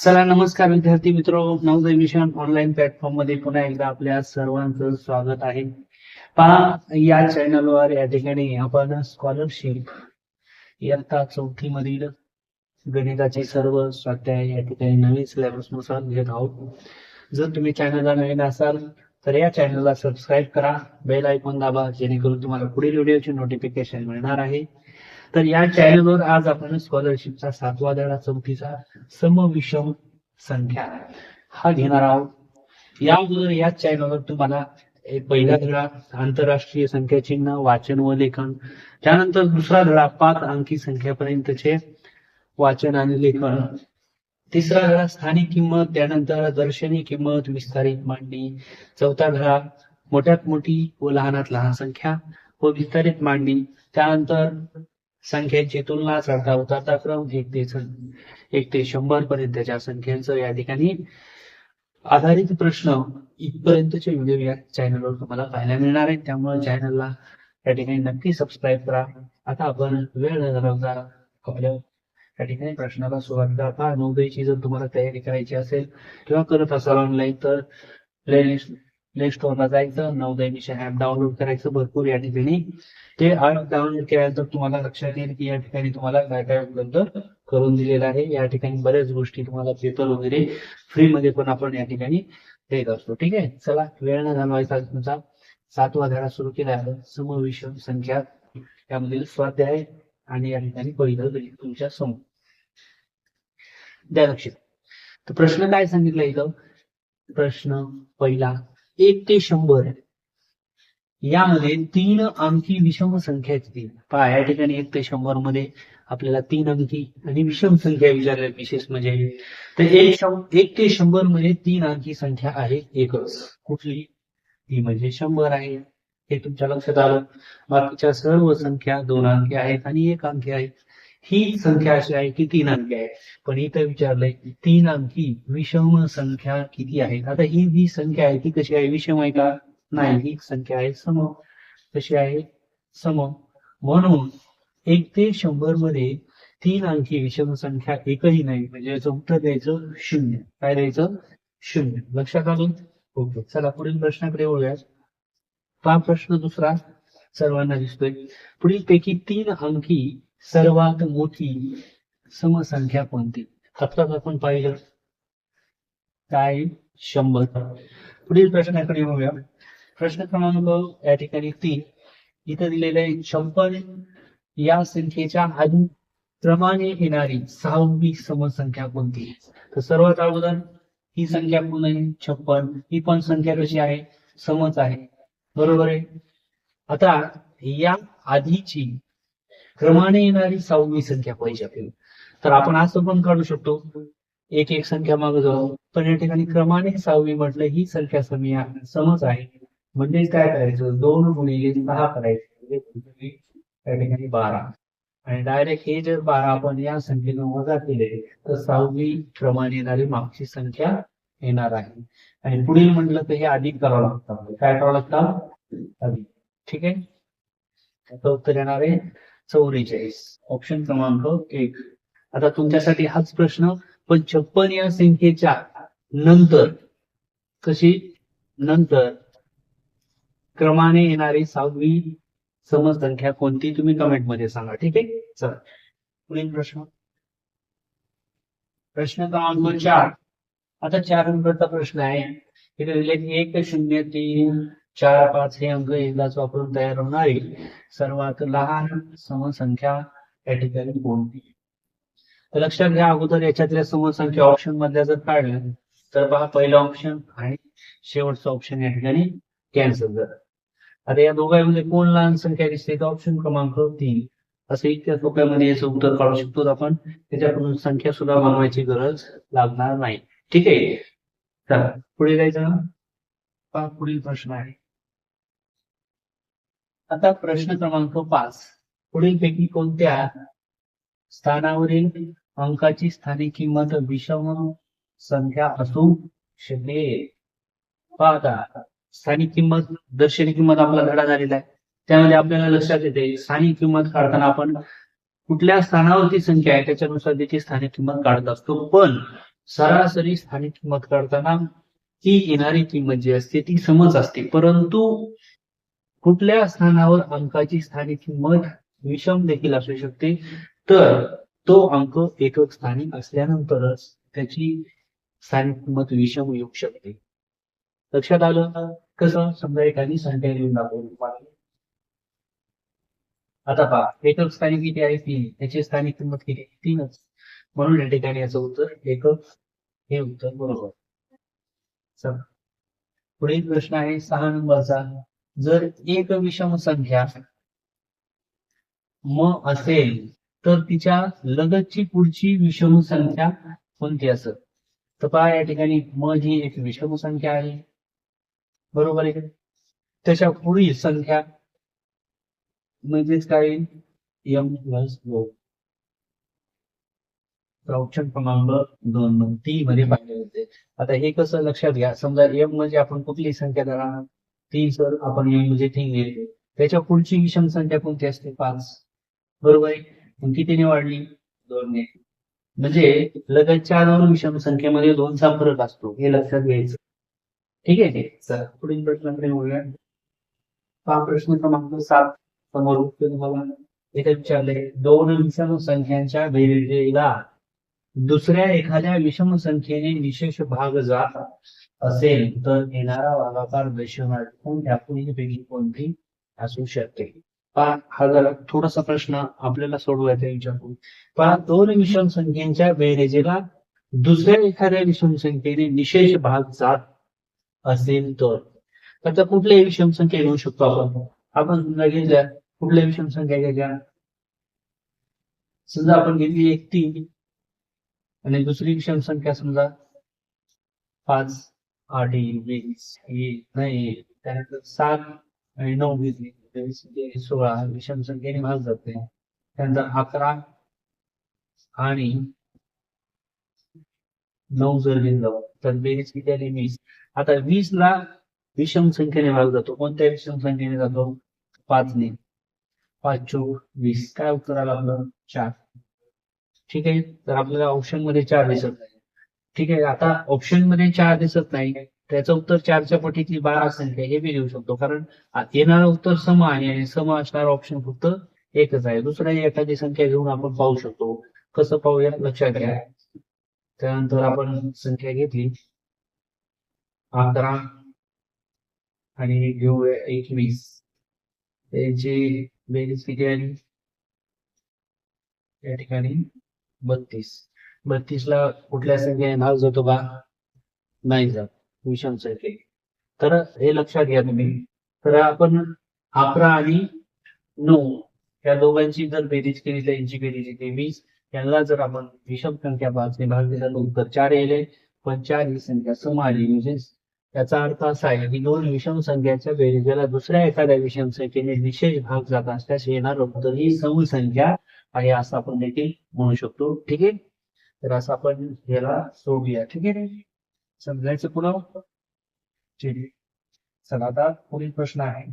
चला नमस्कार विद्यार्थी मित्र. नवोदय मिशन ऑनलाईन प्लॅटफॉर्ममध्ये पुन्हा एकदा आपल्या सर्वांचं स्वागत आहे. पहा या चॅनलवर या ठिकाणी आपण स्कॉलरशिप इयत्ता चौथी मधील गणिताचे सर्व स्वाध्याय या ठिकाणी नवीन सिलेबसनुसार घेत आहोत. जर तुम्ही चॅनलला नवीन असाल तर या चॅनलला सबस्क्राईब करा. बेल आयकॉन दाबा जेणेकरून तुम्हाला पुढील व्हिडिओचे नोटिफिकेशन मिळणार आहे. तर या चॅनलवर आज आपण स्कॉलरशिपचा सातवा धडा चौथीचा समविषम संख्या हा घेणार आहोत. या अगोदर याच चॅनलवर तुम्हाला पहिला धडा आंतरराष्ट्रीय संख्या चिन्ह वाचन व लेखन त्यानंतर दुसरा धडा पाच अंकी संख्यापर्यंतचे वाचन आणि लेखन. तिसरा धडा स्थानिक किंमत त्यानंतर दर्शनी किंमत विस्तारित मांडणी. चौथा धडा मोठ्यात मोठी व लहानात लहान संख्या व विस्तारित मांडणी. त्यानंतर संख्यांची तुलना चढता उतरता क्रम एक ते एक ते शंभर पर्यंतच्या संख्यांचं या ठिकाणी आधारित प्रश्न इथपर्यंतचे व्हिडिओ या चॅनलवर तुम्हाला पाहायला मिळणार आहेत. त्यामुळे चॅनलला या ठिकाणी नक्की सबस्क्राईब करा. आता आपण वेळ न घालवता आपल्या या ठिकाणी प्रश्नाला सुरुवात करता पहा जर तुम्हाला तयारी करायची असेल किंवा करत असाल ऑनलाईन तर प्लेलिस्ट प्ले स्टोअरला जायचं नऊ मिशन ऍप डाउनलोड करायचं भरपूर या ठिकाणी. ते ऍप डाउनलोड केल्यानंतर तुम्हाला लक्षात येईल की या ठिकाणी तुम्हाला काय काय उपलब्ध करून दिलेलं आहे. या ठिकाणी बऱ्याच गोष्टी तुम्हाला पेपर वगैरे फ्री मध्ये पण आपण या ठिकाणी देत असतो ठीक आहे? चला वेळ न घालवायचा तुमचा. सातवा धडा सुरू केला आहे. समविषम संख्या यामधील स्वाध्याय आणि या ठिकाणी पहिलं तुमच्यासमोर. द्या लक्ष. तर प्रश्न काय सांगितलं इथं? प्रश्न पहिला. एक ते शंभर. यामध्ये तीन अंकी विषम संख्या किती पहा या ठिकाणी एक ते शंभरमध्ये आपल्याला तीन अंकी आणि विषम संख्या विचारल्या विशेष म्हणजे तर एक शंभर एक ते शंभरमध्ये तीन अंकी संख्या आहे एकच. कुठली? ती म्हणजे शंभर आहे. हे तुमच्या लक्षात आलं. बाकीच्या सर्व संख्या दोन अंकी आहेत आणि एक अंकी आहे. ही संख्या अशी आहे की तीन अंकी आहे. पण इथं विचारलंय तीन अंकी विषम संख्या किती आहे? आता ही जी संख्या आहे ती कशी आहे? विषम आहे का? नाही ही संख्या आहे सम. कशी आहे? सम. म्हणून एक ते शंभरमध्ये तीन अंकी विषम संख्या एकही नाही. म्हणजे याचं उत्तर द्यायचं शून्य. काय द्यायचं? शून्य. लक्षात आलं? ओके. चला पुढील प्रश्नाकडे वळूया हा प्रश्न दुसरा सर्वांना दिसतोय. पुढील पैकी तीन अंकी सर्वात मोठी समसंख्या कोणती? आत्ताच आपण पाहिलं. काय? शंभर. पुढील प्रश्नाकडे बघूया प्रश्न क्रमांक या ठिकाणी तीन. इथं दिलेलं आहे छप्पन या संख्येच्या आधी क्रमाने येणारी सहावी समसंख्या कोणती? तर सर्वात अगोदर ही संख्या कोण आहे? छप्पन ही पण संख्या कशी आहे? समच आहे. बरोबर आहे? आता या आधीची क्रमाने येणारी सहावी संख्या पाहिजे आपल्याला. तर आपण असं पण काढू शकतो. एक एक संख्या मागे जाऊ. पण या ठिकाणी क्रमाने सहावी म्हटलं ही संख्या समी आहे समज आहे. म्हणजे काय करायचं? दोन गुणिले सहा करायचे. म्हणजे त्या ठिकाणी बारा. आणि डायरेक्ट हे जर बारा आपण या संख्येनं वजा केले तर सहावी क्रमाने येणारी मागची संख्या येणार आहे. आणि पुढील म्हटलं तर हे अधिक करावं लागतं. म्हणजे काय करावं लागतं? अधिक. ठीक आहे? त्याचं उत्तर येणार आहे. चौवेचाळीस ऑप्शन क्रमांक एक. आता तुमच्यासाठी हाच प्रश्न पण छप्पन या संख्येच्या नंतर कशी? नंतर क्रमाने येणारी सहावी समसंख्या कोणती? तुम्ही कमेंटमध्ये सांगा ठीक आहे? चला. पुढील प्रश्न. प्रश्न क्रमांक चार. आता चार नंबरचा प्रश्न आहे. इथे दिले एक शून्य तीन चार पाच हे अंक एकदाच वापरून तयार होणारी सर्वात लहान समसंख्या या ठिकाणी कोणती? तर लक्षात घ्या अगोदर याच्यातल्या समसंख्या ऑप्शन मधल्या जर काढल्या तर पहा पहिला ऑप्शन आणि शेवटचं ऑप्शन या ठिकाणी कॅन्सल झालं. आता या दोघांमध्ये कोण लहान संख्या दिसते? तर ऑप्शन क्रमांक तीन. असं इतक्या सोप्यामध्ये याचं उत्तर काढू शकतो आपण. त्याच्याकडून संख्या सुद्धा बनवायची गरज लागणार नाही. ठीक आहे? चला पुढे जायचं. पुढील प्रश्न आहे. आता प्रश्न क्रमांक पाच. पुढील पैकी कोणत्या स्थानावरील अंकाची स्थानिक किंमत विषम संख्या असू शकते? पाहता. स्थानिक किंमत दर्शनी किंमत आपला धडा झालेला आहे. त्यामध्ये आपल्याला लक्षात येते स्थानिक किंमत काढताना आपण कुठल्या स्थानावरती संख्या आहे त्याच्यानुसार त्याची स्थानिक किंमत काढत असतो. पण सरासरी स्थानिक किंमत काढताना ती येणारी किंमत जी असते ती समज असते. परंतु कुठल्या स्थानावर अंकाची स्थानिक किंमत विषम देखील असू शकते? तर तो अंक एकक स्थानिक असल्यानंतरच त्याची स्थानिक किंमत विषम येऊ शकते. लक्षात आलं? कसं? समजा एखादी संख्या लिहून दाखवली आता पहा एकक स्थानिक किती आहे? तीन. त्याची स्थानिक किंमत किती तीनच. म्हणून या ठिकाणी याचं उत्तर एकक हे उत्तर बरोबर. पुढील प्रश्न आहे सहा नंबरचा. जर एक विषम संख्या म असेल तर तिच्या लगतची पुढची विषम संख्या कोणती असेल? तर पहा या ठिकाणी म ही एक विषम संख्या आहे. बरोबर आहे त्याच्या पुढील संख्या म्हणजेच काय? एम प्लस दोन ऑप्शन क्रमांक दोन तीन मध्ये पाहिले होते आता हे कसं लक्षात घ्या. समजा एम म्हणजे आपण कुठली संख्या धरणार? तीन सर आपण म्हणजे तीन घेतली त्याच्या पुढची विषम संख्या कोणती असते? पाच. बरोबर आहे? मग कितीने वाढली? दोनने. म्हणजे लगतच्या दोन विषम संख्येमध्ये दोनचा फरक असतो. हे लक्षात घ्यायचं. ठीक आहे? सर पुढील प्रश्नाकडे बोलूया हा प्रश्न क्रमांक सात समोर तुम्हाला. इथे विचारले दोन विषम संख्यांच्या बेरजेला दुसऱ्या एखाद्या विषम संख्येने विशेष भाग जात असेल तर येणारा भागाकार दर्शवणार कोणत्या पुढीलपैकी कोणती असू शकते? पहा हा जरा थोडासा प्रश्न आपल्याला सोडवायचा आहे विचारून पहा दोन विषम संख्येच्या बेरेजेला दुसऱ्या एखाद्या विषम संख्येने विशेष भाग जात असेल तर. आता कुठल्याही विषम संख्या घेऊ शकतो आपण. आपण समजा घेतल्या कुठल्या विषम संख्या घ्यायच्या समजा आपण घेतली एक तीन. आणि दुसरी विषम संख्या समजा पाच. आठ वीस एक नाही त्यानंतर सात आणि नऊ वीस, सोळा विषम संख्येने भाग जाते त्यानंतर अकरा आणि नऊ जर घेतलं तर बेरीज किती आली? वीस. आता वीस ला विषम संख्येने भाग जातो. कोणत्या विषम संख्येने जातो? पाचने पाच चोक वीस. काय उत्तर आलं आपलं? चार. ठीक आहे? तर आपल्याला ऑप्शनमध्ये चार दिसत नाही. ठीक आहे आता ऑप्शनमध्ये चार दिसत नाही. त्याचं उत्तर चारच्या पटीतली बारा संख्या हे मी देऊ शकतो. कारण येणारं उत्तर सम आहे आणि सम असणारा ऑप्शन फक्त एकच आहे. दुसऱ्या एखादी संख्या घेऊन आपण पाहू शकतो. कसं पाहूया? लक्षात घ्या. त्यानंतर आपण संख्या घेतली. अकरा आणि घेऊया एकवीस. त्यांची बेरीज किती आली या ठिकाणी बत्तीस. बत्तीसला कुठल्या संख्येने भाग जातो का नाही जात. विषम संख्ये. तर हे लक्षात घ्या तुम्ही. तर आपण अकरा आणि नऊ या दोघांची जर बेरीज केली तर यांची बेरीज येते वीस. यांना जर आपण विषम संख्या पाचने भाग दिला तर उत्तर चार येईल पण चार ही संख्या सम आली म्हणजे याचा अर्थ असा आहे की दोन विषम संख्याच्या बेरीजला दुसऱ्या एखाद्या विषम संख्येने विशेष भाग जात असल्यास येणार उत्तर ही सम संख्या आहे असं आपण देखील म्हणू शकतो. ठीक आहे? तर असं आपण याला सोडूया. ठीक आहे? समजायचं पुन्हा? ठीक आहे. चला आता पुढील प्रश्न आहे.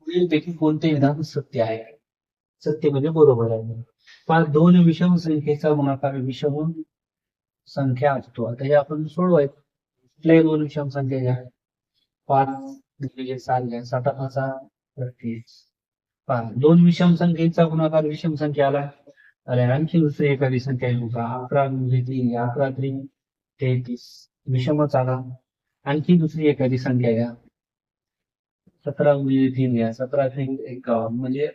पुढील पैकी कोणते विधान सत्य आहे? सत्य म्हणजे बरोबर आहे. पण दोन विषम संख्येचा गुणाकार विषम संख्या असतो. आता हे आपण सोडवायचं कुठल्याही दोन विषम संख्या घ्या. पाच गुणिले सात घ्या. सात पाच. दोन विषम संख्येचा गुणाकार विषम संख्या आला. अरे आणखी दुसरी एखादी संख्या घेऊ का? अकरा गुणिले तीन अकरा तीन तेहतीस. विषमच आला. आणखी दुसरी एखादी संख्या घ्या सतरा गुणिले तीन घ्या सतरा तीन एकावन्न म्हणजे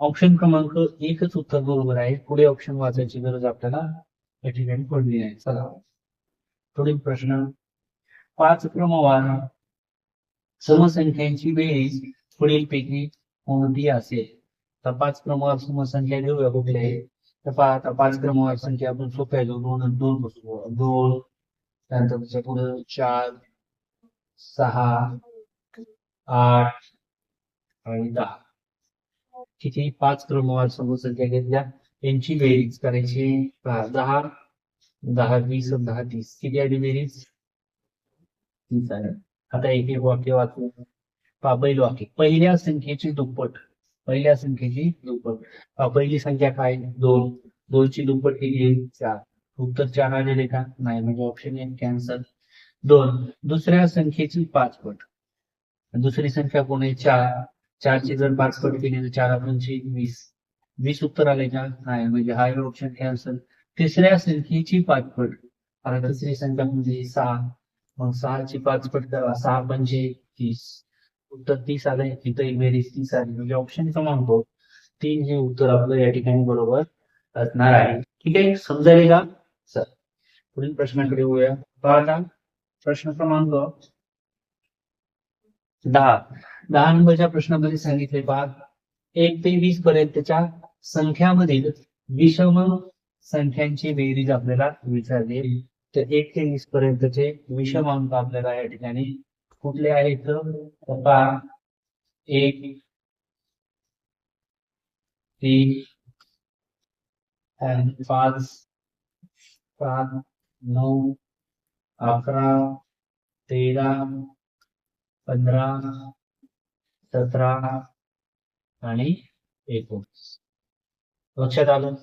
ऑप्शन क्रमांक एकच उत्तर बरोबर आहे. पुढे ऑप्शन वाचायची गरज आपल्याला या ठिकाणी पडली नाही चला. पुढील प्रश्न. पाच क्रमवार समसंख्यांची बेरीज पुढीलपैकी कोणती असेल? तर पाच क्रमवार समसंख्या देऊया कुठल्या त्या तर आता पाच क्रमवार संख्या आपण सोप्या घेऊ दोन दोन बसू. दोन त्यानंतर त्याच्या पुढे चार सहा आठ आणि दहा. किती? पाच क्रमवार समोर संख्या घेतल्या यांची बेरीज करायची दहा दहा वीस दहा तीस. किती आली बेरीज? तीस आहे. आता एक एक वाक्य वाचू. पहा पहिलं वाक्य. पहिल्या संख्येची दुप्पट. पहिल्या संख्येची दुप्पट. पहिली संख्या काय? दोन. दोनची दुप्पट केली चार. उत्तर चार आलेले का? नाही म्हणजे ऑप्शन एक कॅन्सल दोन. दुसऱ्या संख्येची पाच पट दुसरी संख्या कोण आहे? चार. चारची जर पाच पट केली तर चार आपणची वीस. वीस उत्तर आले का? नाही म्हणजे हा ऑप्शन कॅन्सल तिसऱ्या संख्येची पाच पट आता तिसरी संख्या म्हणजे सहा. मग सहाची पाच पट करा. सहा म्हणजे तीस. उत्तर तीस आलं तिथं एक बेरीज तीस आली. म्हणजे ऑप्शन क्रमांक तीन हे उत्तर आपलं या ठिकाणी बरोबर असणार आहे. ठीक आहे? समजायले का? सर पुढील प्रश्नाकडे होऊया पाहता. प्रश्न क्रमांक दहा. दहा नंबरच्या प्रश्नामध्ये सांगितले पहा. एक ते वीस पर्यंतच्या संख्यामधील विषम संख्यांची बेरीज आपल्याला विचारली तर एक ते वीस पर्यंतचे विषम अंक आपल्याला या ठिकाणी कुठले आहेत पहा एक तीन आणि पाच सात नऊ अकरा तेरा पंधरा सतरा आणि एकोणीस. लक्षात आलं?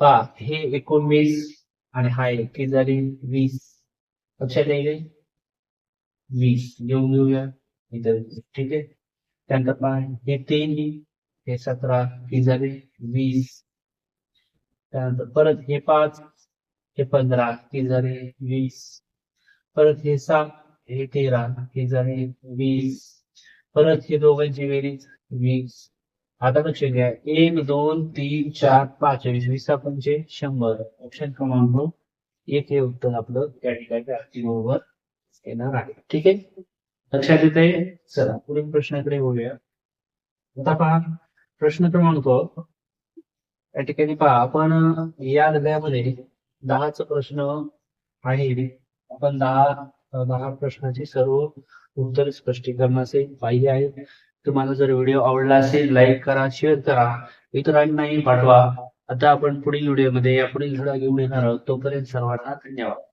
पहा हे एकोणवीस आणि हा एक झाली. वीस. लक्षात येईल? वीस घेऊन घेऊया इथं ठीक आहे त्यानंतर पहा हे तीन हे सतरा ही झाले वीस त्यानंतर परत हे पाच हे पंधरा हे झाले वीस परत हे सात हे तेरा हे झाले वीस परत हे दोघांची बेरीज वीस आता लक्ष घ्या एक दोन तीन चार पाच वीस वीस पंचे शंभर ऑप्शन क्रमांक एक हे उत्तर आपलं त्या ठिकाणी बरोबर येणार आहे. ठीक आहे? लक्षात येते चला पुढील प्रश्नाकडे बोलूया आता पहा प्रश्न क्रमांक या ठिकाणी पहा आपण या हृदयामध्ये दहाचा प्रश्न आहे आपण दहा दहा प्रश्नाची सर्व उत्तर स्पष्टीकरणाचे पाहिजे आहेत. तुम्हाला जर व्हिडिओ आवडला असेल लाईक करा शेअर करा इतरांनाही पाठवा. आता आपण पुढील व्हिडिओमध्ये या पुढील धडा घेऊन येणार आहोत. तोपर्यंत सर्वांना धन्यवाद.